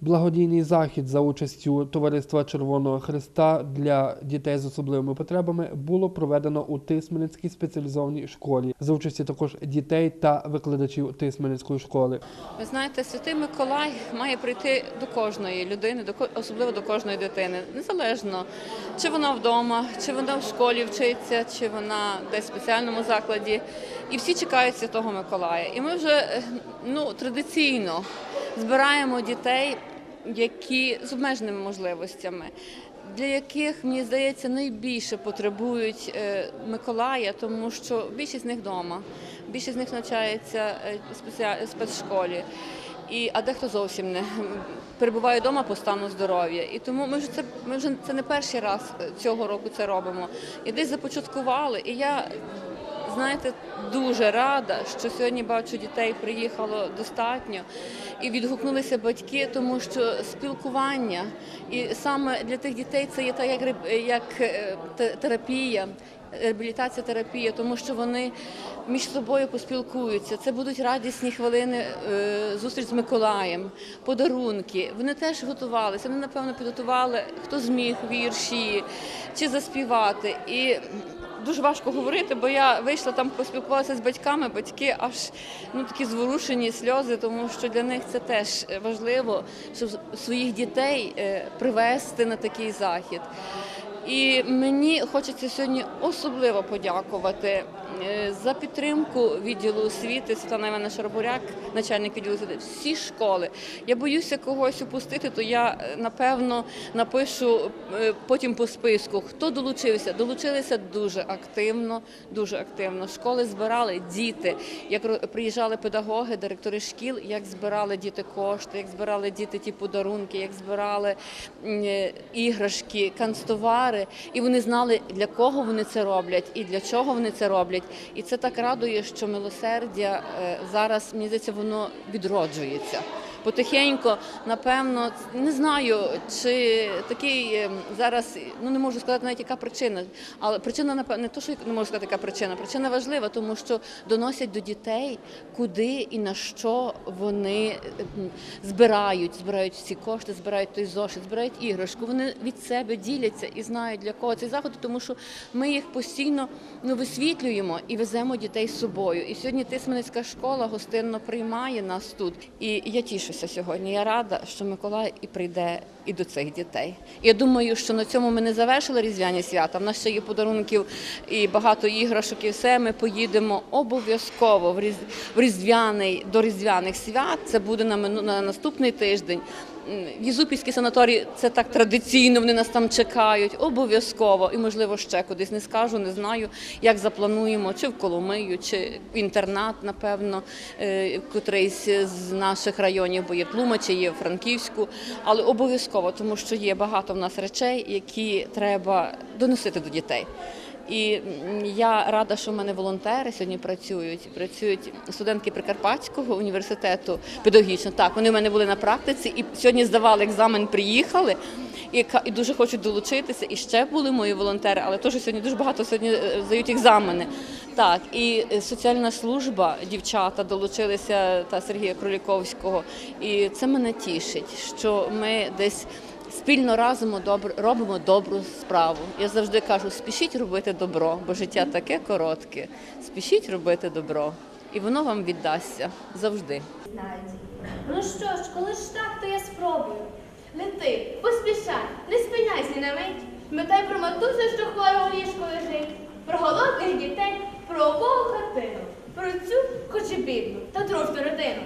Благодійний захід за участю Товариства Червоного Христа для дітей з особливими потребами було проведено у Тисменецькій спеціалізованій школі за участі також дітей та викладачів Тисменецької школи. Ви знаєте, святий Миколай має прийти до кожної людини, особливо до кожної дитини, незалежно чи вона вдома, чи вона в школі вчиться, чи вона десь в спеціальному закладі. І всі чекають святого Миколая. І ми вже ну, традиційно збираємо дітей, які з обмеженими можливостями. Для яких мені здається найбільше потребують е, Миколая, тому що більшість з них вдома, більшість з них навчається е, в спецшколі. І, а дехто зовсім не перебуває вдома по стану здоров'я. І тому ми вже це ми вже це не перший раз е, цього року це робимо. І десь започаткували. І я знаєте, дуже рада, що сьогодні бачу дітей приїхало достатньо і відгукнулися батьки, тому що спілкування і саме для тих дітей це є так, як як е, терапія. Реабілітація терапія, тому що вони між собою поспілкуються. Це будуть радісні хвилини е, зустріч з Миколаєм, подарунки. Вони теж готувалися. Вони напевно підготували хто зміг вірші чи заспівати. І дуже важко говорити, бо я вийшла там, поспілкувалася з батьками. Батьки аж ну такі зворушені сльози, тому що для них це теж важливо, щоб своїх дітей е, привести на такий захід. І мені хочеться сьогодні особливо подякувати е, за підтримку відділу освіти Світлана Івана Шарбуряк, начальник відділу освіти, всі школи. Я боюся когось упустити, то я е, напевно напишу е, потім по списку, хто долучився. Долучилися дуже активно, дуже активно. Школи збирали діти, як приїжджали педагоги, директори шкіл, як збирали діти кошти, як збирали діти ті подарунки, як збирали е, іграшки, канцтовари, і вони знали, для кого вони це роблять і для чого вони це роблять. І це так радує, що милосердя е, зараз мені здається, воно відроджується. Потихеньку, напевно, не знаю, чи такий е, зараз ну не можу сказати навіть яка причина, але причина напевно не то, що не можу сказати, яка причина. Причина важлива, тому що доносять до дітей, куди і на що вони е, збирають, збирають ці кошти, збирають той зошит, збирають іграшку. Вони від себе діляться і знають для кого цей заход, тому що ми їх постійно ну висвітлюємо і веземо дітей з собою. І сьогодні Тисменецька школа гостинно приймає нас тут. І я тішуся сьогодні. Я рада, що Миколай і прийде і до цих дітей. Я думаю, що на цьому ми не завершили різдвяні свята. В нас ще є подарунків і багато іграшок, і все. Ми поїдемо обов'язково в різдвяний до різдвяних свят. Це буде на наступний тиждень. В Єзупільській санаторії це так традиційно, вони нас там чекають, обов'язково, і можливо ще кудись. Не скажу, не знаю, як заплануємо, чи в Коломию, чи в інтернат, напевно, е, котрийсь з наших районів, бо є Тлумачі, є в Франківську, але обов'язково, тому що є багато в нас речей, які треба доносити до дітей. І я рада, що в мене волонтери сьогодні працюють. Працюють студентки Прикарпатського університету педагогічно. Так, вони в мене були на практиці і сьогодні здавали екзамен, приїхали і, і дуже хочуть долучитися. І ще були мої волонтери, але теж сьогодні дуже багато сьогодні е, здають екзамени. Так, і е, соціальна служба, дівчата долучилися та Сергія Кроліковського. І це мене тішить, що ми десь спільно разом робимо добру справу. Я завжди кажу: спішіть робити добро, бо життя таке коротке. Спішіть робити добро, і воно вам віддасться завжди. Ну що ж, коли ж так, то я спробую. Лети, поспішай, не спиняйся на мить. Пам'ятай про матусю, що хворого в ліжку лежить, про голодних дітей, про обову хатину, про цю, хоч і бідну, та дружну родину.